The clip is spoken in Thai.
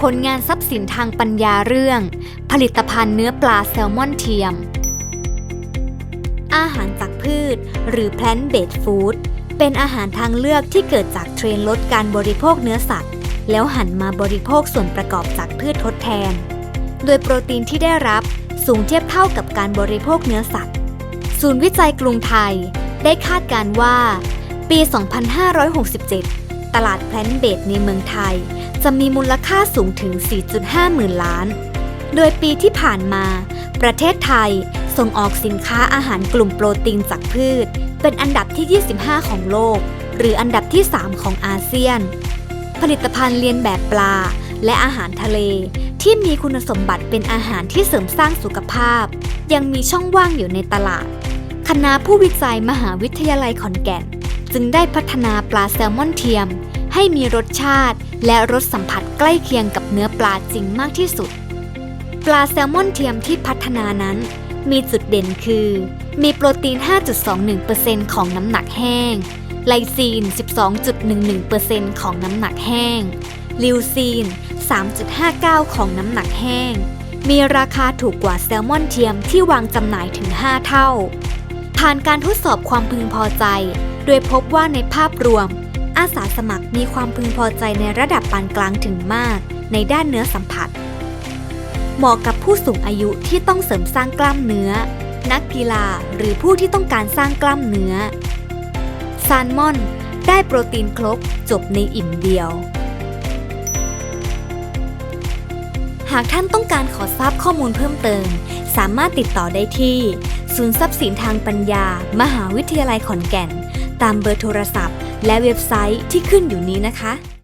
ผลงานทรัพย์สินทางปัญญาเรื่อง ผลิตภัณฑ์เนื้อปลาแซลมอนเทียม อาหารจากพืช หรือ plant based food เป็นอาหารทางเลือกที่เกิดจากเทรนด์ลดการบริโภคเนื้อสัตว์ แล้วหันมาบริโภคส่วนประกอบจากพืชทดแทน โดยโปรตีนที่ได้รับสูงเทียบเท่ากับการบริโภคเนื้อสัตว์ ศูนย์วิจัยกรุงไทย ได้คาดการณ์ว่า ปี 2567 ตลาดแพลนเบดในเมืองไทย จะมีมูลค่าสูงถึง 4.5 หมื่นล้าน โดยปีที่ผ่านมา ประเทศไทยส่งออกสินค้าอาหารกลุ่มโปรตีนจากพืช เป็นอันดับที่ 25 ของโลก หรืออันดับที่ 3 ของอาเซียน ผลิตภัณฑ์เลียนแบบปลา และอาหารทะเล ที่มีคุณสมบัติเป็นอาหารที่เสริมสร้างสุขภาพ ยังมีช่องว่างอยู่ในตลาดคณะผู้วิจัยมหาวิทยาลัยขอนแก่น จึงได้พัฒนาปลาแซลมอนเทียม ให้มีรสชาติ และรสสัมผัสใกล้เคียงกับเนื้อปลาจริงมากที่สุด ปลาแซลมอนเทียมที่พัฒนานั้น มีจุดเด่นคือ มีโปรตีน 5.21%ของน้ำหนักแห้ง ไลซีน 12.11%ของน้ำหนักแห้ง ลิวซีน 3.59 ของน้ำหนักแห้ง มีราคาถูกกว่าแซลมอนเทียมที่วางจำหน่ายถึง 5 เท่า ผ่านการทดสอบความพึงพอใจ ดยพบว่าในภาพรวม อาสาสมัครมีความพึงพอใจในระดับปานกลางถึงมาก ในด้านเนื้อสัมผัส เหมาะกับผู้สูงอายุที่ต้องเสริมสร้างกล้ามเนื้อ นักกีฬาหรือผู้ที่ต้องการสร้างกล้ามเนื้อซานมอน ได้โปรตีนครบจบในอิ่มเดียว หากท่านต้องการขอทราบข้อมูลเพิ่มเติม สามารถติดต่อได้ที่ ศูนย์ทรัพย์สินทางปัญญา มหาวิทยาลัยขอนแก่น ตามเบอร์โทรศัพท์ และเว็บไซต์ที่ขึ้นอยู่นี้นะคะ